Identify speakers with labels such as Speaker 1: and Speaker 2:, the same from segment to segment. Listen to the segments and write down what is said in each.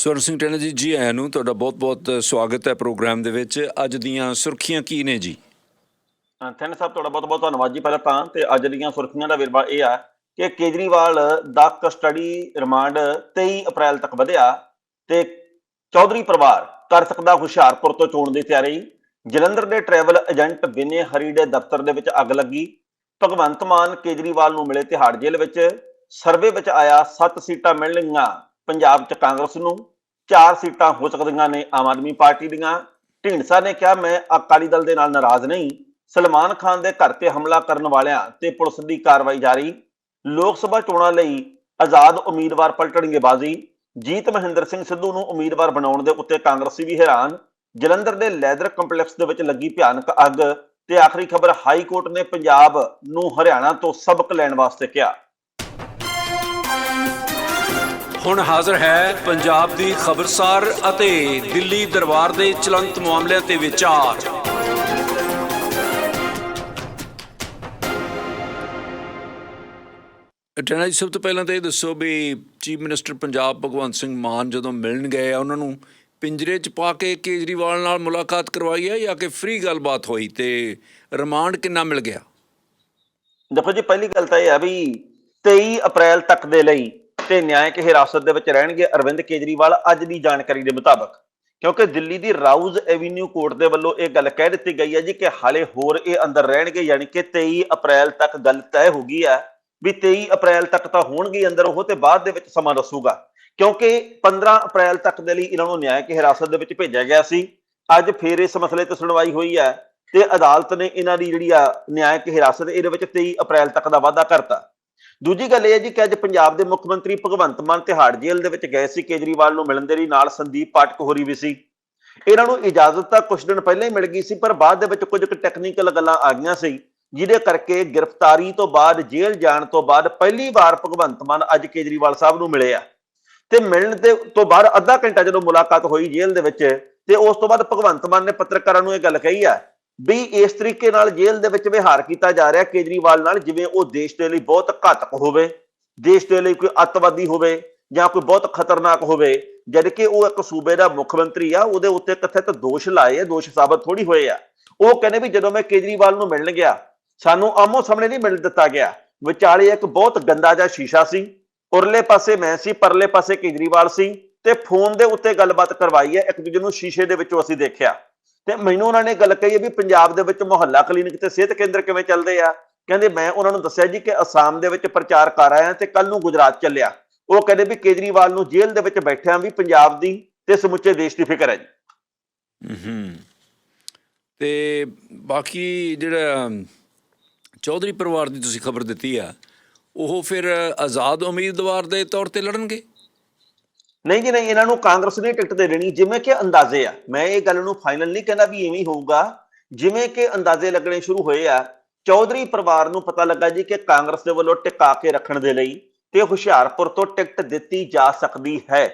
Speaker 1: ਸਵਰਨ ਸਿੰਘ ਟੈਣਾ ਜੀ ਜੀ ਆਇਆਂ ਨੂੰ ਤੁਹਾਡਾ ਬਹੁਤ-ਬਹੁਤ ਸਵਾਗਤ ਹੈ ਪ੍ਰੋਗਰਾਮ ਦੇ ਵਿੱਚ। ਅੱਜ ਦੀਆਂ ਸੁਰਖੀਆਂ ਕੀ ਨੇ ਜੀ?
Speaker 2: ਥੈਨ ਸਾਹਿਬ, ਤੁਹਾਡਾ ਬਹੁਤ ਬਹੁਤ ਧੰਨਵਾਦ ਜੀ ਪਹਿਲਾਂ ਤਾਂ, ਤੇ ਅੱਜ ਦੀਆਂ ਸੁਰਖੀਆਂ ਦਾ ਵੇਰਵਾ ਇਹ ਆ ਕਿ ਕੇਜਰੀਵਾਲ ਦਾ ਕਸਟਡੀ ਰਿਮਾਂਡ 23 ਅਪ੍ਰੈਲ ਤੱਕ ਵਧਿਆ ਤੇ ਚੌਧਰੀ ਪਰਿਵਾਰ ਕਰ ਸਕਦਾ ਹੁਸ਼ਿਆਰਪੁਰ ਤੋਂ ਚੋਣ ਦੀ ਤਿਆਰੀ। ਜਲੰਧਰ ਦੇ ਟਰੈਵਲ ਏਜੰਟ ਵਿਨੇ ਹਰੀ ਦੇ ਦਫ਼ਤਰ ਦੇ ਵਿੱਚ ਅੱਗ ਲੱਗੀ। ਭਗਵੰਤ ਮਾਨ ਕੇਜਰੀਵਾਲ ਨੂੰ ਮਿਲੇ ਤਿਹਾੜ ਜੇਲ੍ਹ ਵਿੱਚ। ਸਰਵੇ ਵਿੱਚ ਆਇਆ 7 ਸੀਟਾਂ ਮਿਲਣਗੀਆਂ। ਪੰਜਾਬ 'ਚ ਕਾਂਗਰਸ ਨੂੰ ਚਾਰ ਸੀਟਾਂ ਹੋ ਸਕਦੀਆਂ ਨੇ, ਆਮ ਆਦਮੀ ਪਾਰਟੀ ਦੀਆਂ। ਢੀਂਡਸਾ ਨੇ ਕਿਹਾ, ਮੈਂ ਅਕਾਲੀ ਦਲ ਦੇ ਨਾਲ ਨਾਰਾਜ਼ ਨਹੀਂ। ਸਲਮਾਨ ਖਾਨ ਦੇ ਘਰ ਤੇ ਹਮਲਾ ਕਰਨ ਵਾਲਿਆਂ ਤੇ ਪੁਲਿਸ ਦੀ ਕਾਰਵਾਈ ਜਾਰੀ। ਲੋਕ ਸਭਾ ਚੋਣਾਂ ਲਈ ਆਜ਼ਾਦ ਉਮੀਦਵਾਰ ਪਲਟਣਗੇ ਬਾਜ਼ੀ। ਜੀਤ ਮਹਿੰਦਰ ਸਿੰਘ ਸਿੱਧੂ ਨੂੰ ਉਮੀਦਵਾਰ ਬਣਾਉਣ ਦੇ ਉੱਤੇ ਕਾਂਗਰਸੀ ਵੀ ਹੈਰਾਨ। ਜਲੰਧਰ ਦੇ ਲੈਦਰ ਕੰਪਲੈਕਸ ਦੇ ਵਿੱਚ ਲੱਗੀ ਭਿਆਨਕ ਅੱਗ ਤੇ ਆਖਰੀ ਖਬਰ ਹਾਈ ਕੋਰਟ ਨੇ ਪੰਜਾਬ ਨੂੰ ਹਰਿਆਣਾ ਤੋਂ ਸਬਕ ਲੈਣ ਵਾਸਤੇ ਕਿਹਾ।
Speaker 1: ਹੁਣ ਹਾਜ਼ਰ ਹੈ ਪੰਜਾਬ ਦੀ ਖਬਰਸਾਰ ਅਤੇ ਦਿੱਲੀ ਦਰਬਾਰ ਦੇ ਚਲੰਤ ਮਾਮਲਿਆਂ ਤੇ ਵਿਚਾਰ। ਟੈਣਾ ਜੀ ਸਭ ਤੋਂ ਪਹਿਲਾਂ ਤਾਂ ਇਹ ਦੱਸੋ ਵੀ ਚੀਫ ਮਿਨਿਸਟਰ ਪੰਜਾਬ ਭਗਵੰਤ ਸਿੰਘ ਮਾਨ ਜਦੋਂ ਮਿਲਣ ਗਏ ਆ ਉਹਨਾਂ ਨੂੰ ਪਿੰਜਰੇ 'ਚ ਪਾ ਕੇ ਕੇਜਰੀਵਾਲ ਨਾਲ ਮੁਲਾਕਾਤ ਕਰਵਾਈ ਹੈ ਜਾਂ ਕਿ ਫ੍ਰੀ ਗੱਲਬਾਤ ਹੋਈ ਤੇ ਰਿਮਾਂਡ ਕਿੰਨਾ ਮਿਲ ਗਿਆ?
Speaker 2: ਦੇਖੋ ਜੀ ਪਹਿਲੀ ਗੱਲ ਤਾਂ ਇਹ ਆ ਵੀ 23 ਅਪ੍ਰੈਲ ਤੱਕ ਦੇ ਲਈ ਤੇ ਨਿਆਇਕ ਹਿਰਾਸਤ ਦੇ ਵਿੱਚ ਰਹਿਣਗੇ ਅਰਵਿੰਦ ਕੇਜਰੀਵਾਲ ਅੱਜ ਦੀ ਜਾਣਕਾਰੀ ਦੇ ਮੁਤਾਬਕ। ਕਿਉਂਕਿ ਦਿੱਲੀ ਦੀ ਰਾਊਜ਼ ਐਵੀਨਿਊ ਕੋਰਟ ਦੇ ਵੱਲੋਂ ਇਹ ਗੱਲ ਕਹਿ ਦਿੱਤੀ ਗਈ ਹੈ ਜੀ ਕਿ ਹਾਲੇ ਹੋਰ ਇਹ ਅੰਦਰ ਰਹਿਣਗੇ, ਯਾਨੀ ਕਿ 23 ਅਪ੍ਰੈਲ ਤੱਕ ਗੱਲ ਤੈਅ ਹੋ ਗਈ ਹੈ ਵੀ 23 ਅਪ੍ਰੈਲ ਤੱਕ ਤਾਂ ਹੋਣਗੇ ਅੰਦਰ ਉਹ ਤੇ ਬਾਅਦ ਦੇ ਵਿੱਚ ਸਮਾਂ ਦੱਸੂਗਾ। ਕਿਉਂਕਿ 15 ਅਪ੍ਰੈਲ ਤੱਕ ਦੇ ਲਈ ਇਹਨਾਂ ਨੂੰ ਨਿਆਇਕ ਹਿਰਾਸਤ ਦੇ ਵਿੱਚ ਭੇਜਿਆ ਗਿਆ ਸੀ। ਅੱਜ ਫੇਰ ਇਸ ਮਸਲੇ ਤੇ ਸੁਣਵਾਈ ਹੋਈ ਹੈ ਤੇ ਅਦਾਲਤ ਨੇ ਇਹਨਾਂ ਦੀ ਜਿਹੜੀ ਆ ਨਿਆਇਕ ਹਿਰਾਸਤ, ਇਹਦੇ ਵਿੱਚ 23 ਅਪ੍ਰੈਲ ਤੱਕ ਦਾ ਵਾਅਦਾ ਕਰਤਾ। ਦੂਜੀ ਗੱਲ ਇਹ ਹੈ ਜੀ ਕਿ ਅੱਜ ਪੰਜਾਬ ਦੇ ਮੁੱਖ ਮੰਤਰੀ ਭਗਵੰਤ ਮਾਨ ਤਿਹਾੜ ਜੇਲ੍ਹ ਦੇ ਵਿੱਚ ਗਏ ਸੀ, ਕੇਜਰੀਵਾਲ ਨੂੰ ਮਿਲਣ ਦੇ ਲਈ ਨਾਲ ਸੰਦੀਪ ਪਾਠਕ ਹੋਰੀ ਵੀ ਸੀ। ਇਹਨਾਂ ਨੂੰ ਇਜਾਜ਼ਤ ਤਾਂ ਕੁਝ ਦਿਨ ਪਹਿਲਾਂ ਹੀ ਮਿਲ ਗਈ ਸੀ, ਪਰ ਬਾਅਦ ਦੇ ਵਿੱਚ ਕੁਝ ਕੁ ਟੈਕਨੀਕਲ ਗੱਲਾਂ ਆ ਗਈਆਂ ਸੀ, ਜਿਹਦੇ ਕਰਕੇ ਗ੍ਰਿਫਤਾਰੀ ਤੋਂ ਬਾਅਦ ਜੇਲ੍ਹ ਜਾਣ ਤੋਂ ਬਾਅਦ ਪਹਿਲੀ ਵਾਰ ਭਗਵੰਤ ਮਾਨ ਅੱਜ ਕੇਜਰੀਵਾਲ ਸਾਹਿਬ ਨੂੰ ਮਿਲੇ ਆ। ਤੇ ਮਿਲਣ ਦੇ ਤੋਂ ਬਾਅਦ ਅੱਧਾ ਘੰਟਾ ਜਦੋਂ ਮੁਲਾਕਾਤ ਹੋਈ ਜੇਲ੍ਹ ਦੇ ਵਿੱਚ, ਤੇ ਉਸ ਤੋਂ ਬਾਅਦ ਭਗਵੰਤ ਮਾਨ ਨੇ ਪੱਤਰਕਾਰਾਂ ਨੂੰ ਇਹ ਗੱਲ ਕਹੀ ਆ ਵੀ ਇਸ ਤਰੀਕੇ ਨਾਲ ਜੇਲ੍ਹ ਦੇ ਵਿੱਚ ਵਿਹਾਰ ਕੀਤਾ ਜਾ ਰਿਹਾ ਕੇਜਰੀਵਾਲ ਨਾਲ, ਜਿਵੇਂ ਉਹ ਦੇਸ਼ ਦੇ ਲਈ ਬਹੁਤ ਘਾਤਕ ਹੋਵੇ, ਦੇਸ਼ ਦੇ ਲਈ ਕੋਈ ਅੱਤਵਾਦੀ ਹੋਵੇ ਜਾਂ ਕੋਈ ਬਹੁਤ ਖਤਰਨਾਕ ਹੋਵੇ, ਜਦ ਕਿ ਉਹ ਇੱਕ ਸੂਬੇ ਦਾ ਮੁੱਖ ਮੰਤਰੀ ਆ, ਉਹਦੇ ਉੱਤੇ ਕਥਿਤ ਦੋਸ਼ ਲਾਏ ਆ, ਦੋਸ਼ ਸਾਬਤ ਥੋੜੀ ਹੋਏ ਆ। ਉਹ ਕਹਿੰਦੇ ਵੀ ਜਦੋਂ ਮੈਂ ਕੇਜਰੀਵਾਲ ਨੂੰ ਮਿਲਣ ਗਿਆ, ਸਾਨੂੰ ਆਮੋ ਸਾਹਮਣੇ ਨਹੀਂ ਮਿਲ ਦਿੱਤਾ ਗਿਆ। ਵਿਚਾਲੇ ਇੱਕ ਬਹੁਤ ਗੰਦਾ ਜਿਹਾ ਸ਼ੀਸ਼ਾ ਸੀ, ਉਰਲੇ ਪਾਸੇ ਮੈਂ ਸੀ, ਪਰਲੇ ਪਾਸੇ ਕੇਜਰੀਵਾਲ ਸੀ, ਤੇ ਫੋਨ ਦੇ ਉੱਤੇ ਗੱਲਬਾਤ ਕਰਵਾਈ ਹੈ, ਇੱਕ ਦੂਜੇ ਨੂੰ ਸ਼ੀਸ਼ੇ ਦੇ ਵਿੱਚੋਂ ਅਸੀਂ ਦੇਖਿਆ। ਤੇ ਮੈਨੂੰ ਉਹਨਾਂ ਨੇ ਗੱਲ ਕਹੀ ਹੈ ਵੀ ਪੰਜਾਬ ਦੇ ਵਿੱਚ ਮੁਹੱਲਾ ਕਲੀਨਿਕ ਤੇ ਸਿਹਤ ਕੇਂਦਰ ਕਿਵੇਂ ਚੱਲਦੇ ਆ? ਕਹਿੰਦੇ ਮੈਂ ਉਹਨਾਂ ਨੂੰ ਦੱਸਿਆ ਜੀ ਕਿ ਅਸਾਮ ਦੇ ਵਿੱਚ ਪ੍ਰਚਾਰ ਕਰ ਆਇਆ ਤੇ ਕੱਲ ਨੂੰ ਗੁਜਰਾਤ ਚੱਲਿਆ। ਉਹ ਕਹਿੰਦੇ ਵੀ ਕੇਜਰੀਵਾਲ ਨੂੰ ਜੇਲ੍ਹ ਦੇ ਵਿੱਚ ਬੈਠਿਆਂ ਵੀ ਪੰਜਾਬ ਦੀ ਤੇ ਸਮੁੱਚੇ ਦੇਸ਼ ਦੀ ਫਿਕਰ ਹੈ ਜੀ।
Speaker 1: ਹੂੰ ਤੇ ਬਾਕੀ ਜਿਹੜਾ ਚੌਧਰੀ ਪਰਿਵਾਰ ਦੀ ਤੁਸੀਂ ਖਬਰ ਦਿੱਤੀ ਆ, ਉਹ ਫਿਰ ਆਜ਼ਾਦ ਉਮੀਦਵਾਰ ਦੇ ਤੌਰ ਤੇ ਲੜਨਗੇ?
Speaker 2: ਨਹੀਂ ਜੀ, ਨਹੀਂ, ਇਹਨਾਂ ਨੂੰ ਕਾਂਗਰਸ ਨੇ ਟਿਕਟ ਦੇ ਦੇਣੀ, ਜਿਵੇਂ ਕਿ ਅੰਦਾਜ਼ੇ ਆ। ਮੈਂ ਇਹ ਗੱਲ ਨੂੰ ਫਾਈਨਲ ਨਹੀਂ ਕਹਿੰਦਾ ਵੀ ਇਵੇਂ ਹੋਊਗਾ। ਜਿਵੇਂ ਕਿ ਅੰਦਾਜ਼ੇ ਲੱਗਣੇ ਸ਼ੁਰੂ ਹੋਏ ਆ, ਚੌਧਰੀ ਪਰਿਵਾਰ ਨੂੰ ਪਤਾ ਲੱਗਾ ਜੀ ਕਿ ਕਾਂਗਰਸ ਦੇ ਵੱਲੋਂ ਟਿਕਾ ਕੇ ਰੱਖਣ ਦੇ ਲਈ ਤੇ ਹੁਸ਼ਿਆਰਪੁਰ ਤੋਂ ਟਿਕਟ ਦਿੱਤੀ ਜਾ ਸਕਦੀ ਹੈ।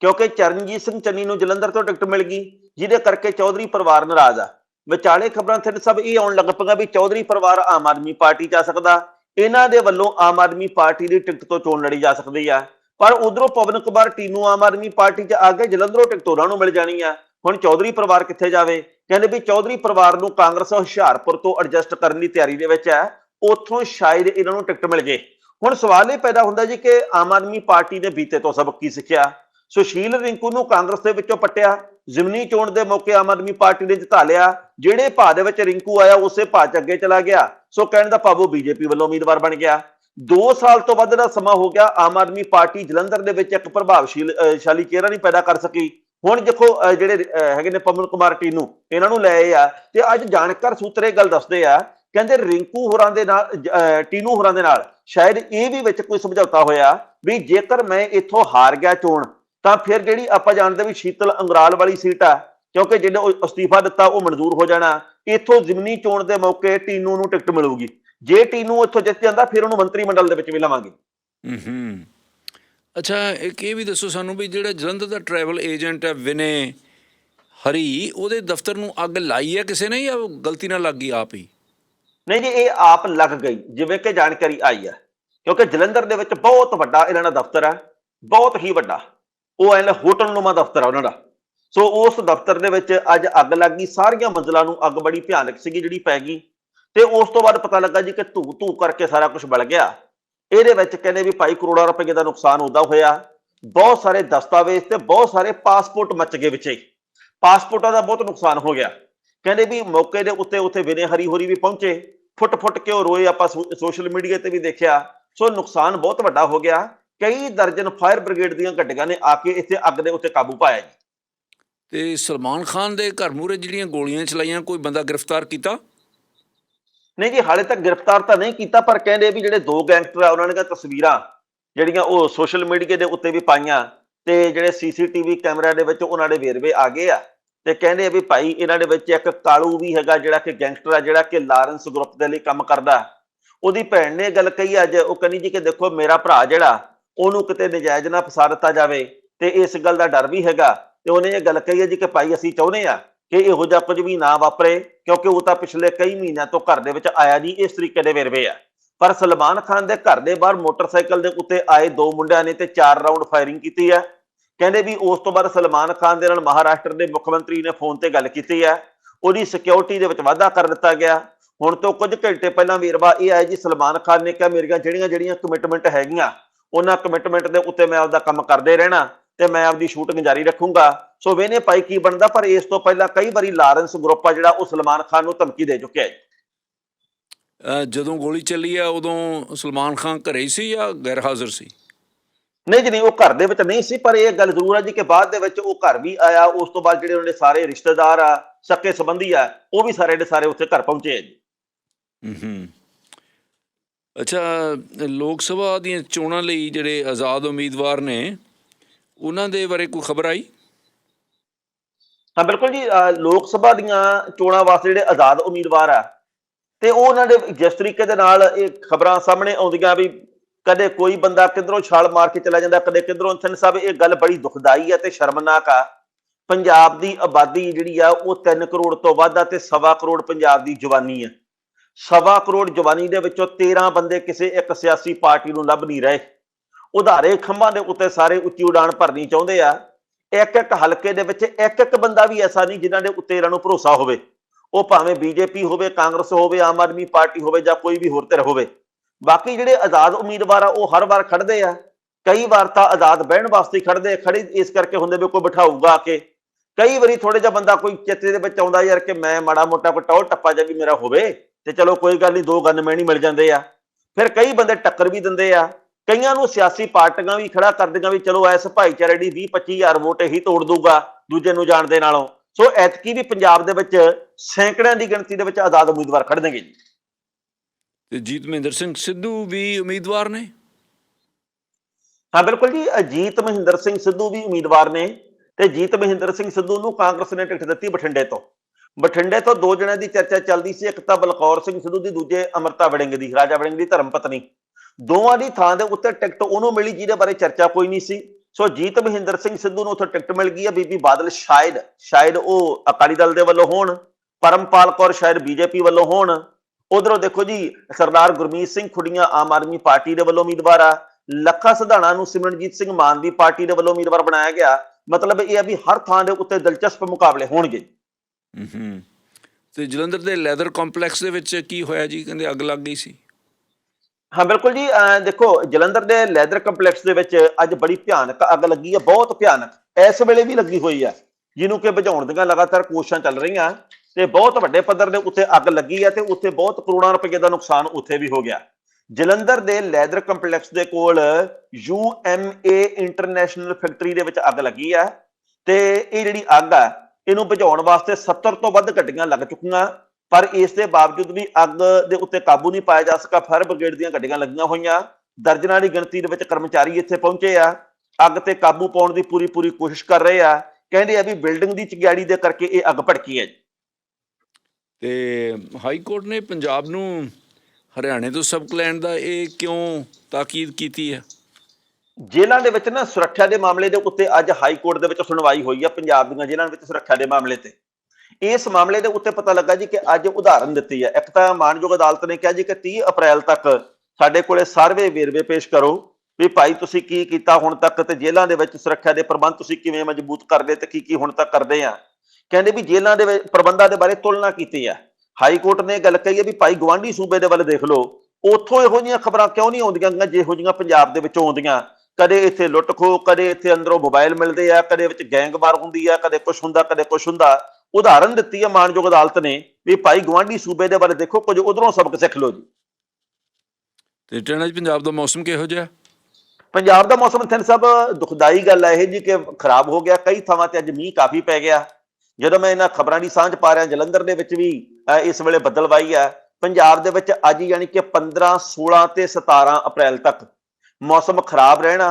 Speaker 2: ਕਿਉਂਕਿ ਚਰਨਜੀਤ ਸਿੰਘ ਚੰਨੀ ਨੂੰ ਜਲੰਧਰ ਤੋਂ ਟਿਕਟ ਮਿਲ ਗਈ, ਜਿਹਦੇ ਕਰਕੇ ਚੌਧਰੀ ਪਰਿਵਾਰ ਨਾਰਾਜ਼ ਆ। ਵਿਚਾਲੇ ਖਬਰਾਂ ਤੇ ਸਭ ਇਹ ਆਉਣ ਲੱਗ ਪਈਆਂ ਵੀ ਚੌਧਰੀ ਪਰਿਵਾਰ ਆਮ ਆਦਮੀ ਪਾਰਟੀ ਜਾ ਸਕਦਾ। ਇਹਨਾਂ ਦੇ ਵੱਲੋਂ ਆਮ ਆਦਮੀ ਪਾਰਟੀ ਦੀ ਟਿਕਟ ਤੋਂ ਚੋਣ ਲੜੀ ਜਾ ਸਕਦੀ ਆ। ਪਰ ਉਧਰੋਂ ਪਵਨ ਕੁਮਾਰ ਟੀਨੂ ਆਮ ਆਦਮੀ ਪਾਰਟੀ 'ਚ ਆ ਕੇ ਜਲੰਧਰੋਂ ਟਿਕਟ ਉਹਨਾਂ ਨੂੰ ਮਿਲ ਜਾਣੀ ਆ। ਹੁਣ ਚੌਧਰੀ ਪਰਿਵਾਰ ਕਿੱਥੇ ਜਾਵੇ? ਕਹਿੰਦੇ ਵੀ ਚੌਧਰੀ ਪਰਿਵਾਰ ਨੂੰ ਕਾਂਗਰਸ ਹੁਸ਼ਿਆਰਪੁਰ ਤੋਂ ਐਡਜਸਟ ਕਰਨ ਦੀ ਤਿਆਰੀ ਦੇ ਵਿੱਚ ਹੈ। ਉੱਥੋਂ ਸ਼ਾਇਦ ਇਹਨਾਂ ਨੂੰ ਟਿਕਟ ਮਿਲ ਜੇ। ਹੁਣ ਸਵਾਲ ਇਹ ਪੈਦਾ ਹੁੰਦਾ ਜੀ ਕਿ ਆਮ ਆਦਮੀ ਪਾਰਟੀ ਨੇ ਬੀਤੇ ਤੋਂ ਸਬਕ ਕੀ ਸਿੱਖਿਆ? ਸੁਸ਼ੀਲ ਰਿੰਕੂ ਨੂੰ ਕਾਂਗਰਸ ਦੇ ਵਿੱਚੋਂ ਪੱਟਿਆ। ਜ਼ਿਮਨੀ ਚੋਣ ਦੇ ਮੌਕੇ ਆਮ ਆਦਮੀ ਪਾਰਟੀ ਨੇ ਜਿਤਾ ਲਿਆ। ਜਿਹੜੇ ਭਾਅ ਦੇ ਵਿੱਚ ਰਿੰਕੂ ਆਇਆ, ਉਸੇ ਭਾਅ 'ਚ ਅੱਗੇ ਚਲਾ ਗਿਆ। ਸੋ ਕਹਿਣ ਦਾ ਭਾਵ ਉਹ ਬੀਜੇਪੀ ਵੱਲੋਂ ਉਮੀਦਵਾਰ ਬਣ ਗਿਆ। 2 ਸਾਲ ਤੋਂ ਵੱਧ ਦਾ ਸਮਾਂ ਹੋ ਗਿਆ, ਆਮ ਆਦਮੀ ਪਾਰਟੀ ਜਲੰਧਰ ਦੇ ਵਿੱਚ ਇੱਕ ਪ੍ਰਭਾਵਸ਼ੀਲ ਸ਼ਾਲੀ ਚਿਹਰਾ ਨਹੀਂ ਪੈਦਾ ਕਰ ਸਕੀ। ਹੁਣ ਦੇਖੋ ਜਿਹੜੇ ਹੈਗੇ ਨੇ ਪਵਨ ਕੁਮਾਰ ਟੀਨੂ, ਇਹਨਾਂ ਨੂੰ ਲੈ ਆ ਤੇ ਅੱਜ ਜਾਣਕਾਰ ਸੂਤਰੇ ਗੱਲ ਦੱਸਦੇ ਆ, ਕਹਿੰਦੇ ਰਿੰਕੂ ਹੋਰਾਂ ਦੇ ਨਾਲ ਟੀਨੂ ਹੋਰਾਂ ਦੇ ਨਾਲ ਸ਼ਾਇਦ ਇਹ ਵੀ ਵਿੱਚ ਕੋਈ ਸਮਝੌਤਾ ਹੋਇਆ ਵੀ ਜੇਕਰ ਮੈਂ ਇੱਥੋਂ ਹਾਰ ਗਿਆ ਚੋਣ, ਤਾਂ ਫਿਰ ਜਿਹੜੀ ਆਪਾਂ ਜਾਣਦੇ ਵੀ ਸ਼ੀਤਲ ਅੰਗਰਾਲ ਵਾਲੀ ਸੀਟ ਆ, ਕਿਉਂਕਿ ਜਿਹੜਾ ਉਹ ਅਸਤੀਫਾ ਦਿੱਤਾ ਉਹ ਮਨਜ਼ੂਰ ਹੋ ਜਾਣਾ, ਇੱਥੋਂ ਜ਼ਿਮਨੀ ਚੋਣ ਦੇ ਮੌਕੇ ਟੀਨੂ ਨੂੰ ਟਿਕਟ ਮਿਲੂਗੀ। ਜੇ ਟੀਨੂ ਇੱਥੋਂ ਜਿੱਤ ਜਾਂਦਾ ਫਿਰ ਉਹਨੂੰ ਮੰਤਰੀ ਮੰਡਲ ਦੇ ਵਿੱਚ ਵੀ ਲਵਾਂਗੇ।
Speaker 1: ਹੂੰ ਅੱਛਾ ਇੱਕ ਇਹ ਵੀ ਦੱਸੋ ਸਾਨੂੰ ਵੀ ਜਿਹੜਾ ਜਲੰਧਰ ਦਾ ਟਰੈਵਲ ਏਜੰਟ ਹੈ ਵਿਨੇ ਹਰੀ ਉਹਦੇ ਦਫ਼ਤਰ ਨੂੰ ਅੱਗ ਲਾਈ ਹੈ ਕਿਸੇ ਨੇ ਜਾਂ ਗਲਤੀ ਨਾਲ ਲੱਗ ਗਈ ਆਪ ਹੀ?
Speaker 2: ਨਹੀਂ ਜੀ ਇਹ ਆਪ ਲੱਗ ਗਈ ਜਿਵੇਂ ਕਿ ਜਾਣਕਾਰੀ ਆਈ ਹੈ। ਕਿਉਂਕਿ ਜਲੰਧਰ ਦੇ ਵਿੱਚ ਬਹੁਤ ਵੱਡਾ ਇਹਨਾਂ ਦਾ ਦਫ਼ਤਰ ਹੈ ਬਹੁਤ ਹੀ ਵੱਡਾ। ਉਹ ਐਨ ਹੋਟਲ ਨੂਮਾ ਦਫ਼ਤਰ ਆ ਉਹਨਾਂ ਦਾ। ਸੋ ਉਸ ਦਫ਼ਤਰ ਦੇ ਵਿੱਚ ਅੱਜ ਅੱਗ ਲੱਗ ਗਈ ਸਾਰੀਆਂ ਮੰਜ਼ਲਾਂ ਨੂੰ ਅੱਗ ਬੜੀ ਭਿਆਨਕ ਸੀਗੀ ਜਿਹੜੀ ਪੈ ਗਈ। ਤੇ ਉਸ ਤੋਂ ਬਾਅਦ ਪਤਾ ਲੱਗਾ ਜੀ ਕਿ ਧੂ ਧੂ ਕਰਕੇ ਸਾਰਾ ਕੁਝ ਬਲ ਗਿਆ। ਇਹਦੇ ਵਿੱਚ ਕਹਿੰਦੇ ਵੀ ਭਾਈ ਕਰੋੜਾਂ ਰੁਪਏ ਦਾ ਨੁਕਸਾਨ ਹੁੰਦਾ ਹੋਇਆ। ਬਹੁਤ ਸਾਰੇ ਦਸਤਾਵੇਜ਼ ਤੇ ਬਹੁਤ ਸਾਰੇ ਪਾਸਪੋਰਟ ਮੱਚ ਗਏ ਵਿੱਚੇ। ਪਾਸਪੋਰਟਾਂ ਦਾ ਬਹੁਤ ਨੁਕਸਾਨ ਹੋ ਗਿਆ। ਕਹਿੰਦੇ ਵੀ ਮੌਕੇ ਦੇ ਉੱਤੇ ਉੱਥੇ ਵਿਨੇ ਹਰੀ ਹੋਰੀ ਵੀ ਪਹੁੰਚੇ। ਫੁੱਟ ਫੁੱਟ ਕੇ ਉਹ ਰੋਏ ਆਪਾਂ ਸੋ- ਸੋਸ਼ਲ ਮੀਡੀਆ ਤੇ ਵੀ ਦੇਖਿਆ। ਸੋ ਨੁਕਸਾਨ ਬਹੁਤ ਵੱਡਾ ਹੋ ਗਿਆ। ਕਈ ਦਰਜਨ ਫਾਇਰ ਬ੍ਰਿਗੇਡ ਦੀਆਂ ਗੱਡੀਆਂ ਨੇ ਆ ਕੇ ਇੱਥੇ ਅੱਗ ਦੇ ਉੱਤੇ ਕਾਬੂ ਪਾਇਆ ਜੀ।
Speaker 1: ਤੇ ਸਲਮਾਨ ਖਾਨ ਦੇ ਘਰ ਮੂਹਰੇ ਜਿਹੜੀਆਂ ਗੋਲੀਆਂ ਚਲਾਈਆਂ, ਕੋਈ ਬੰਦਾ ਗ੍ਰਿਫਤਾਰ ਕੀਤਾ?
Speaker 2: ਨਹੀਂ ਜੀ, ਹਾਲੇ ਤੱਕ ਗ੍ਰਿਫਤਾਰ ਤਾਂ ਨਹੀਂ ਕੀਤਾ, ਪਰ ਕਹਿੰਦੇ ਵੀ ਜਿਹੜੇ ਦੋ ਗੈਂਗਸਟਰ ਆ, ਉਹਨਾਂ ਦੀਆਂ ਤਸਵੀਰਾਂ ਜਿਹੜੀਆਂ ਉਹ ਸੋਸ਼ਲ ਮੀਡੀਆ ਦੇ ਉੱਤੇ ਵੀ ਪਾਈਆਂ ਤੇ ਜਿਹੜੇ ਸੀਸੀਟੀਵੀ ਕੈਮਰਾ ਦੇ ਵਿੱਚ ਉਹਨਾਂ ਦੇ ਵੇਰਵੇ ਆ ਗਏ ਆ। ਤੇ ਕਹਿੰਦੇ ਵੀ ਭਾਈ ਇਹਨਾਂ ਦੇ ਵਿੱਚ ਇੱਕ ਕਾਲੂ ਵੀ ਹੈਗਾ, ਜਿਹੜਾ ਕਿ ਗੈਂਗਸਟਰ ਆ, ਜਿਹੜਾ ਕਿ ਲਾਰੈਂਸ ਗਰੁੱਪ ਦੇ ਲਈ ਕੰਮ ਕਰਦਾ। ਉਹਦੀ ਭੈਣ ਨੇ ਇਹ ਗੱਲ ਕਹੀ ਅੱਜ, ਉਹ ਕਹਿੰਦੀ ਜੀ ਕਿ ਦੇਖੋ, ਮੇਰਾ ਭਰਾ ਜਿਹੜਾ, ਉਹਨੂੰ ਕਿਤੇ ਨਜਾਇਜ਼ ਨਾ ਫਸਾ ਦਿੱਤਾ ਜਾਵੇ ਤੇ ਇਸ ਗੱਲ ਦਾ ਡਰ ਵੀ ਹੈਗਾ। ਤੇ ਉਹਨੇ ਇਹ ਗੱਲ ਕਹੀ ਹੈ ਜੀ ਕਿ ਭਾਈ ਅਸੀਂ ਚਾਹੁੰਦੇ ਆ ਕਿ ਇਹੋ ਜਿਹਾ ਕੁਝ ਵੀ ਨਾ ਵਾਪਰੇ, ਕਿਉਂਕਿ ਉਹ ਤਾਂ ਪਿਛਲੇ ਕਈ ਮਹੀਨਿਆਂ ਤੋਂ ਘਰ ਦੇ ਵਿੱਚ ਆਇਆ ਨਹੀਂ, ਇਸ ਤਰੀਕੇ ਦੇ ਵੇਰਵੇ ਆ। ਪਰ ਸਲਮਾਨ ਖਾਨ ਦੇ ਘਰ ਦੇ ਬਾਹਰ ਮੋਟਰਸਾਈਕਲ ਦੇ ਉੱਤੇ ਆਏ ਦੋ ਮੁੰਡਿਆਂ ਨੇ ਤੇ ਚਾਰ ਰਾਉਂਡ ਫਾਇਰਿੰਗ ਕੀਤੀ ਹੈ ਕਹਿੰਦੇ ਵੀ ਉਸ ਤੋਂ ਬਾਅਦ ਸਲਮਾਨ ਖਾਨ ਦੇ ਨਾਲ ਮਹਾਰਾਸ਼ਟਰ ਦੇ ਮੁੱਖ ਮੰਤਰੀ ਨੇ ਫੋਨ ਤੇ ਗੱਲ ਕੀਤੀ ਹੈ ਉਹਦੀ ਸਿਕਿਉਰਿਟੀ ਦੇ ਵਿੱਚ ਵਾਧਾ ਕਰ ਦਿੱਤਾ ਗਿਆ। ਹੁਣ ਤੋਂ ਕੁਝ ਘੰਟੇ ਪਹਿਲਾਂ ਵੇਰਵਾ ਇਹ ਆਇਆ ਜੀ, ਸਲਮਾਨ ਖਾਨ ਨੇ ਕਿਹਾ, ਮੇਰੀਆਂ ਜਿਹੜੀਆਂ ਜਿਹੜੀਆਂ ਕਮਿਟਮੈਂਟ ਹੈਗੀਆਂ, ਉਹਨਾਂ ਕਮਿਟਮੈਂਟ ਦੇ ਉੱਤੇ ਮੈਂ ਆਪਦਾ ਕੰਮ ਕਰਦੇ ਰਹਿਣਾ। ਤੇ ਮੈਂ ਆਪਦੀ ਸ਼ੂਟਿੰਗ ਜਾਰੀ ਰੱਖੂੰਗਾ। ਸੋ ਵੇਨੇ ਪਾਈ ਕੀ ਬਣਦਾ ਪਰ ਇਸ ਤੋਂ ਪਹਿਲਾਂ ਕਈ ਵਾਰੀ ਲਾਰੈਂਸ ਗਰੁੱਪ ਆ ਜਿਹੜਾ ਉਹ ਸਲਮਾਨ ਖਾਨ ਨੂੰ ਧਮਕੀ ਦੇ ਚੁੱਕਿਆ ਹੈ।
Speaker 1: ਜਦੋਂ ਗੋਲੀ ਚੱਲੀ ਆ ਉਦੋਂ ਸਲਮਾਨ ਖਾਨ ਘਰੇ ਹੀ ਸੀ ਜਾਂ ਗੈਰ ਹਾਜ਼ਰ ਸੀ?
Speaker 2: ਨਹੀਂ ਜੀ ਨਹੀਂ ਉਹ ਘਰ ਦੇ ਵਿੱਚ ਨਹੀਂ ਸੀ ਪਰ ਇਹ ਗੱਲ ਜ਼ਰੂਰ ਹੈ ਜੀ ਕਿ ਬਾਅਦ ਦੇ ਵਿੱਚ ਉਹ ਘਰ ਵੀ ਆਇਆ ਉਸ ਤੋਂ ਬਾਅਦ ਜਿਹੜੇ ਉਹਦੇ ਸਾਰੇ ਰਿਸ਼ਤੇਦਾਰ ਆ ਸੱਕੇ ਸੰਬੰਧੀ ਆ ਉਹ ਵੀ ਸਾਰੇ ਦੇ ਸਾਰੇ ਉੱਥੇ ਘਰ ਪਹੁੰਚੇ ਜੀ।
Speaker 1: ਹੂੰ ਅੱਛਾ ਲੋਕ ਸਭਾ ਦੀਆਂ ਚੋਣਾਂ ਲਈ ਜਿਹੜੇ ਆਜ਼ਾਦ ਉਮੀਦਵਾਰ ਨੇ ਉਹਨਾਂ ਦੇ ਬਾਰੇ ਕੋਈ ਖਬਰ ਆਈ?
Speaker 2: ਹਾਂ, ਬਿਲਕੁਲ ਜੀ ਲੋਕ ਸਭਾ ਦੀਆਂ ਚੋਣਾਂ ਵਾਸਤੇ ਜਿਹੜੇ ਆਜ਼ਾਦ ਉਮੀਦਵਾਰ ਆ, ਤੇ ਉਹ ਉਹਨਾਂ ਦੇ ਜਿਸ ਤਰੀਕੇ ਦੇ ਨਾਲ ਇਹ ਖਬਰਾਂ ਸਾਹਮਣੇ ਆਉਂਦੀਆਂ ਵੀ ਕਦੇ ਕੋਈ ਬੰਦਾ ਕਿਧਰੋਂ ਛਾਲ ਮਾਰ ਕੇ ਚਲਾ ਜਾਂਦਾ, ਕਦੇ ਕਿਧਰੋਂ ਥਨ ਸਾਹਿਬ, ਇਹ ਗੱਲ ਬੜੀ ਦੁਖਦਾਈ ਹੈ ਤੇ ਸ਼ਰਮਨਾਕ ਆ। ਪੰਜਾਬ ਦੀ ਆਬਾਦੀ ਜਿਹੜੀ ਆ, ਉਹ 3 ਕਰੋੜ ਤੋਂ ਵੱਧ ਆ ਤੇ ਸਵਾ ਕਰੋੜ ਪੰਜਾਬ ਦੀ ਜਵਾਨੀ ਆ। ਸਵਾ ਕਰੋੜ ਜਵਾਨੀ ਦੇ ਵਿੱਚੋਂ 13 ਬੰਦੇ ਕਿਸੇ ਇੱਕ ਸਿਆਸੀ ਪਾਰਟੀ ਨੂੰ ਲੱਭ ਨਹੀਂ ਰਹੇ। ਉਧਾਰੇ ਖੰਭਾਂ ਦੇ ਉੱਤੇ ਸਾਰੇ ਉੱਚੀ ਉਡਾਣ ਭਰਨੀ ਚਾਹੁੰਦੇ ਆ। ਇੱਕ ਇੱਕ ਹਲਕੇ ਦੇ ਵਿੱਚ ਇੱਕ ਇੱਕ ਬੰਦਾ ਵੀ ਐਸਾ ਨਹੀਂ ਜਿਨ੍ਹਾਂ ਦੇ ਉੱਤੇ ਇਹਨਾਂ ਨੂੰ ਭਰੋਸਾ ਹੋਵੇ। ਉਹ ਭਾਵੇਂ ਬੀਜੇਪੀ ਹੋਵੇ ਕਾਂਗਰਸ ਹੋਵੇ ਆਮ ਆਦਮੀ ਪਾਰਟੀ ਹੋਵੇ ਜਾਂ ਕੋਈ ਵੀ ਹੋਰ ਧਿਰ ਹੋਵੇ। ਬਾਕੀ ਜਿਹੜੇ ਆਜ਼ਾਦ ਉਮੀਦਵਾਰ ਆ ਉਹ ਹਰ ਵਾਰ ਖੜਦੇ ਆ। ਕਈ ਵਾਰ ਤਾਂ ਆਜ਼ਾਦ ਬਹਿਣ ਵਾਸਤੇ ਹੀ ਖੜਦੇ ਆ, ਖੜੇ ਇਸ ਕਰਕੇ ਹੁੰਦੇ ਵੀ ਕੋਈ ਬਿਠਾਊਗਾ ਆ ਕੇ। ਕਈ ਵਾਰੀ ਥੋੜੇ ਜਿਹਾ ਬੰਦਾ ਕੋਈ ਚਿੱਤੇ ਦੇ ਵਿੱਚ ਆਉਂਦਾ ਯਾਰ ਕਿ ਮੈਂ ਮਾੜਾ ਮੋਟਾ ਕੋਈ ਟੌਰ ਟੱਪਾ ਜਿਹਾ ਵੀ ਮੇਰਾ ਹੋਵੇ ਤੇ ਚਲੋ ਕੋਈ ਗੱਲ ਨਹੀਂ ਦੋ ਗਨਮੈਨ ਹੀ ਮਿਲ ਜਾਂਦੇ ਆ। ਫਿਰ ਕਈ ਬੰਦੇ ਟੱਕਰ ਵੀ ਦਿੰਦੇ ਆ। ਕਈਆਂ ਨੂੰ ਸਿਆਸੀ ਪਾਰਟੀਆਂ ਵੀ ਖੜਾ ਕਰਦੀਆਂ ਵੀ ਚਲੋ ਐਸ ਭਾਈਚਾਰੇ ਦੀ 20 25000 ਵੋਟ ਹੀ ਤੋੜ ਦੂਗਾ ਦੂਜੇ ਨੂੰ ਜਾਣਦੇ ਨਾਲੋਂ। ਸੋ ਐਤਕੀ ਵੀ ਪੰਜਾਬ ਦੇ ਵਿੱਚ ਸੈਂਕੜਿਆਂ ਦੀ ਗਿਣਤੀ ਦੇ ਵਿੱਚ ਆਜ਼ਾਦ ਉਮੀਦਵਾਰ ਖੜਨਗੇ ਜੀ।
Speaker 1: ਤੇ ਜੀਤ ਮਹਿੰਦਰ ਸਿੰਘ ਸਿੱਧੂ ਵੀ ਉਮੀਦਵਾਰ ਨੇ?
Speaker 2: ਹਾਂ ਬਿਲਕੁਲ ਜੀ ਅਜੀਤ ਮਹਿੰਦਰ ਸਿੰਘ ਸਿੱਧੂ ਵੀ ਉਮੀਦਵਾਰ ਨੇ ਤੇ ਜੀਤ ਮਹਿੰਦਰ ਸਿੰਘ ਸਿੱਧੂ ਨੂੰ ਕਾਂਗਰਸ ਨੇ ਟਿਕਟ ਦਿੱਤੀ ਬਠਿੰਡੇ ਤੋਂ। ਬਠਿੰਡੇ ਤੋਂ ਦੋ ਜਣਿਆਂ ਦੀ ਚਰਚਾ ਚੱਲਦੀ ਸੀ ਇੱਕ ਤਾਂ ਬਲਕੌਰ ਸਿੰਘ ਸਿੱਧੂ ਦੀ ਦੂਜੇ ਅਮਰਤਾ ਵੜਿੰਗ ਦੀ ਰਾਜਾ ਵੜਿੰਗ ਦੀ ਧਰਮ ਪਤਨੀ। ਦੋਵਾਂ ਦੀ ਥਾਂ ਦੇ ਉੱਤੇ ਟਿਕਟ ਉਹਨੂੰ ਮਿਲੀ, ਜਿਹਦੇ ਬਾਰੇ ਚਰਚਾ ਕੋਈ ਨਹੀਂ ਸੀ। ਸੋ ਜੀਤ ਮਹਿੰਦਰ ਸਿੰਘ ਸਿੱਧੂ ਨੂੰ ਉੱਥੇ ਟਿਕਟ ਮਿਲ ਗਈ ਹੈ। ਬੀਬੀ ਬਾਦਲ ਸ਼ਾਇਦ ਸ਼ਾਇਦ ਉਹ ਅਕਾਲੀ ਦਲ ਦੇ ਵੱਲੋਂ ਹੋਣ, ਪਰਮਪਾਲ ਕੌਰ ਸ਼ਾਇਦ ਬੀਜੇਪੀ ਵੱਲੋਂ ਹੋਣ। ਉਧਰੋਂ ਦੇਖੋ ਜੀ, ਸਰਦਾਰ ਗੁਰਮੀਤ ਸਿੰਘ ਖੁੱਡੀਆਂ ਆਮ ਆਦਮੀ ਪਾਰਟੀ ਦੇ ਵੱਲੋਂ ਉਮੀਦਵਾਰ ਆ। ਲੱਖਾ ਸਿਧਾਣਾ ਨੂੰ ਸਿਮਰਨਜੀਤ ਸਿੰਘ ਮਾਨ ਦੀ ਪਾਰਟੀ ਦੇ ਵੱਲੋਂ ਉਮੀਦਵਾਰ ਬਣਾਇਆ ਗਿਆ। ਮਤਲਬ ਇਹ ਆ ਵੀ ਹਰ ਥਾਂ ਦੇ ਉੱਤੇ ਦਿਲਚਸਪ ਮੁਕਾਬਲੇ ਹੋਣਗੇ।
Speaker 1: ਹੂੰ। ਤੇ ਜਲੰਧਰ ਦੇ ਲੈਦਰ ਕੰਪਲੈਕਸ ਦੇ ਵਿੱਚ ਕੀ ਹੋਇਆ ਜੀ? ਕਹਿੰਦੇ ਅੱਗ ਲੱਗ ਗਈ ਸੀ।
Speaker 2: ਹਾਂ, ਬਿਲਕੁਲ ਜੀ ਦੇਖੋ, ਜਲੰਧਰ ਦੇ ਲੈਦਰ ਕੰਪਲੈਕਸ ਦੇ ਵਿੱਚ ਅੱਜ ਬੜੀ ਭਿਆਨਕ ਅੱਗ ਲੱਗੀ ਹੈ, ਬਹੁਤ ਭਿਆਨਕ। ਇਸ ਵੇਲੇ ਵੀ ਲੱਗੀ ਹੋਈ ਹੈ, ਜਿਹਨੂੰ ਕਿ ਬੁਝਾਉਣ ਦੀਆਂ ਲਗਾਤਾਰ ਕੋਸ਼ਿਸ਼ਾਂ ਚੱਲ ਰਹੀਆਂ ਤੇ ਬਹੁਤ ਵੱਡੇ ਪੱਧਰ ਦੇ ਉੱਤੇ ਅੱਗ ਲੱਗੀ ਹੈ ਤੇ ਉੱਥੇ ਬਹੁਤ ਕਰੋੜਾਂ ਰੁਪਏ ਦਾ ਨੁਕਸਾਨ ਉੱਥੇ ਵੀ ਹੋ ਗਿਆ। ਜਲੰਧਰ ਦੇ ਲੈਦਰ ਕੰਪਲੈਕਸ ਦੇ ਕੋਲ ਯੂਐਮਏ ਇੰਟਰਨੈਸ਼ਨਲ ਫੈਕਟਰੀ ਦੇ ਵਿੱਚ ਅੱਗ ਲੱਗੀ ਹੈ ਤੇ ਇਹ ਜਿਹੜੀ ਅੱਗ ਆ, ਇਹਨੂੰ ਬੁਝਾਉਣ ਵਾਸਤੇ 70 ਤੋਂ ਵੱਧ ਗੱਡੀਆਂ ਲੱਗ ਚੁੱਕੀਆਂ। ਪਰ ਇਸ ਦੇ ਬਾਵਜੂਦ ਵੀ ਅੱਗ ਦੇ ਉੱਤੇ ਕਾਬੂ ਨਹੀਂ ਪਾਇਆ ਜਾ ਸਕਾ ਫਾਇਰ ਬ੍ਰਿਗੇਡ ਦੀਆਂ ਗੱਡੀਆਂ ਲੱਗੀਆਂ ਹੋਈਆਂ। ਦਰਜਨਾਂ ਦੀ ਗਿਣਤੀ ਦੇ ਵਿੱਚ ਕਰਮਚਾਰੀ ਇੱਥੇ ਪਹੁੰਚੇ ਆ। ਅੱਗ ਤੇ ਕਾਬੂ ਪਾਉਣ ਦੀ ਪੂਰੀ ਪੂਰੀ ਕੋਸ਼ਿਸ਼ ਕਰ ਰਹੇ ਆ। ਕਹਿੰਦੇ ਆ ਵੀ ਬਿਲਡਿੰਗ ਦੀ ਚਿਗਿਆੜੀ ਦੇ ਕਰਕੇ ਇਹ ਅੱਗ ਭੜਕੀ ਹੈ
Speaker 1: ਤੇ ਹਾਈ ਕੋਰਟ ਨੇ ਪੰਜਾਬ ਨੂੰ ਹਰਿਆਣੇ ਤੋਂ ਸਬਕ ਲੈਣ ਦਾ ਇਹ ਕਿਉਂ ਤਾਕੀਦ ਕੀਤੀ ਹੈ?
Speaker 2: ਜੇਲ੍ਹਾਂ ਦੇ ਵਿੱਚ ਨਾ ਸੁਰੱਖਿਆ ਦੇ ਮਾਮਲੇ ਦੇ ਉੱਤੇ ਅੱਜ ਹਾਈ ਕੋਰਟ ਦੇ ਵਿੱਚ ਸੁਣਵਾਈ ਹੋਈ ਆ ਪੰਜਾਬ ਦੀਆਂ ਜੇਲ੍ਹਾਂ ਵਿੱਚ ਸੁਰੱਖਿਆ ਦੇ ਮਾਮਲੇ ਤੇ। ਇਸ ਮਾਮਲੇ ਦੇ ਉੱਤੇ ਪਤਾ ਲੱਗਾ ਜੀ ਕਿ ਅੱਜ ਉਦਾਹਰਨ ਦਿੱਤੀ ਹੈ। ਇੱਕ ਤਾਂ ਮਾਨਯੋਗ ਅਦਾਲਤ ਨੇ ਕਿਹਾ ਜੀ ਕਿ 30 ਅਪ੍ਰੈਲ ਤੱਕ ਸਾਡੇ ਕੋਲੇ ਸਰਵੇ ਵੇਰਵੇ ਪੇਸ਼ ਕਰੋ ਵੀ ਭਾਈ ਤੁਸੀਂ ਕੀ ਕੀਤਾ ਹੁਣ ਤੱਕ ਤੇ ਜੇਲ੍ਹਾਂ ਦੇ ਵਿੱਚ ਸੁਰੱਖਿਆ ਦੇ ਪ੍ਰਬੰਧ ਤੁਸੀਂ ਕਿਵੇਂ ਮਜ਼ਬੂਤ ਕਰਦੇ ਤੇ ਕੀ ਕੀ ਹੁਣ ਤੱਕ ਕਰਦੇ ਆ। ਕਹਿੰਦੇ ਵੀ ਜੇਲ੍ਹਾਂ ਦੇ ਪ੍ਰਬੰਧਾਂ ਦੇ ਬਾਰੇ ਤੁਲਨਾ ਕੀਤੀ ਆ ਹਾਈ ਕੋਰਟ ਨੇ ਇਹ ਗੱਲ ਕਹੀ ਹੈ ਵੀ ਭਾਈ ਗਵਾਂਢੀ ਸੂਬੇ ਦੇ ਵੱਲ ਦੇਖ ਲਓ, ਉੱਥੋਂ ਇਹੋ ਜਿਹੀਆਂ ਖਬਰਾਂ ਕਿਉਂ ਨਹੀਂ ਆਉਂਦੀਆਂ ਗੀਆਂ ਜਿਹੋ ਜਿਹੀਆਂ ਪੰਜਾਬ ਦੇ ਵਿੱਚੋਂ ਆਉਂਦੀਆਂ? ਕਦੇ ਇੱਥੇ ਲੁੱਟ ਖੋ ਕਦੇ ਇੱਥੇ ਅੰਦਰੋਂ ਮੋਬਾਈਲ ਮਿਲਦੇ ਆ, ਕਦੇ ਵਿੱਚ ਗੈਂਗਵਾਰ ਹੁੰਦੀ ਆ, ਕਦੇ ਕੁਛ ਹੁੰਦਾ, ਕਦੇ ਕੁਛ ਹੁੰਦਾ। ਉਦਾਹਰਨ ਦਿੱਤੀ ਆ ਮਾਨਯੋਗ ਅਦਾਲਤ ਨੇ ਵੀ ਭਾਈ ਗਵਾਂਢੀ ਸੂਬੇ ਦੇ ਵੱਲ ਦੇਖੋ ਕੁਝ ਉਧਰੋਂ ਸਬਕ ਸਿੱਖ ਲਓ ਜੀ।
Speaker 1: ਤੇ ਟੈਣਾ ਜੀ ਪੰਜਾਬ ਦਾ ਮੌਸਮ ਕਿਹੋ ਜਿਹਾ?
Speaker 2: ਪੰਜਾਬ ਦਾ ਮੌਸਮ ਥਿੰਨ ਸਭ ਦੁਖਦਾਈ ਗੱਲ ਹੈ ਇਹ ਜੀ ਕਿ ਖਰਾਬ ਹੋ ਗਿਆ ਕਈ ਥਾਵਾਂ ਤੇ ਅੱਜ ਮੀਂਹ ਕਾਫੀ ਪੈ ਗਿਆ। ਜਦੋਂ ਮੈਂ ਇਹਨਾਂ ਖਬਰਾਂ ਦੀ ਸਾਂਝ ਪਾ ਰਿਹਾ ਜਲੰਧਰ ਦੇ ਵਿੱਚ ਵੀ ਇਸ ਵੇਲੇ ਬੱਦਲਵਾਈ ਹੈ। ਪੰਜਾਬ ਦੇ ਵਿੱਚ ਅੱਜ ਯਾਨੀ ਕਿ 15 16 ਤੇ 17 ਅਪ੍ਰੈਲ ਤੱਕ ਮੌਸਮ ਖਰਾਬ ਰਹਿਣਾ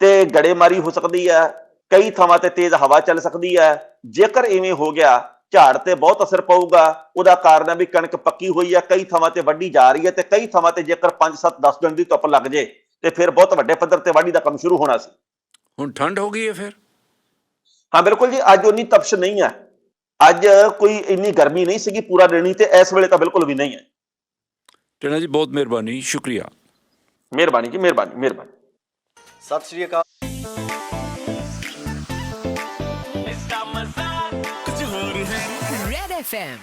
Speaker 2: ਤੇ ਗੜੇਮਾਰੀ ਹੋ ਸਕਦੀ ਹੈ ਕਈ ਥਾਵਾਂ ਤੇ ਤੇਜ਼ ਹਵਾ ਚੱਲ ਸਕਦੀ ਹੈ। ਜੇਕਰ ਇਵੇਂ ਹੋ ਗਿਆ ਝਾੜ ਤੇ ਬਹੁਤ ਅਸਰ ਪਊਗਾ ਉਹਦਾ ਕਾਰਨ ਹੈ ਵੀ ਕਣਕ ਪੱਕੀ ਹੋਈ ਹੈ ਕਈ ਥਾਵਾਂ ਤੇ ਵੱਢੀ ਜਾ ਰਹੀ ਹੈ ਤੇ ਕਈ ਥਾਵਾਂ ਤੇ ਜੇਕਰ 5 7 10 ਦਿਨ ਦੀ ਧੁੱਪ ਲੱਗ ਜੇ ਤੇ ਫਿਰ ਬਹੁਤ ਵੱਡੇ ਪੱਧਰ ਤੇ ਵਾਢੀ ਦਾ ਕੰਮ ਸ਼ੁਰੂ ਹੋਣਾ ਸੀ।
Speaker 1: ਹੁਣ ਠੰਡ ਹੋ ਗਈ ਹੈ ਫਿਰ?
Speaker 2: ਹਾਂ ਬਿਲਕੁਲ ਜੀ ਅੱਜ ਉਨੀ ਤਪਸ਼ ਨਹੀਂ ਹੈ ਅੱਜ ਕੋਈ ਇੰਨੀ ਗਰਮੀ ਨਹੀਂ ਸੀਗੀ ਪੂਰਾ ਦਿਨ ਤੇ ਇਸ ਵੇਲੇ ਤਾਂ ਬਿਲਕੁਲ ਵੀ ਨਹੀਂ ਹੈ।
Speaker 1: ਟੈਣਾ ਜੀ ਬਹੁਤ ਮਿਹਰਬਾਨੀ ਸ਼ੁਕਰੀਆ।
Speaker 2: ਮਿਹਰਬਾਨੀ ਜੀ ਮਿਹਰਬਾਨੀ ਮਿਹਰਬਾਨੀ।
Speaker 3: ਸਤਿ ਸ਼੍ਰੀ ਅਕਾਲ।
Speaker 4: FM.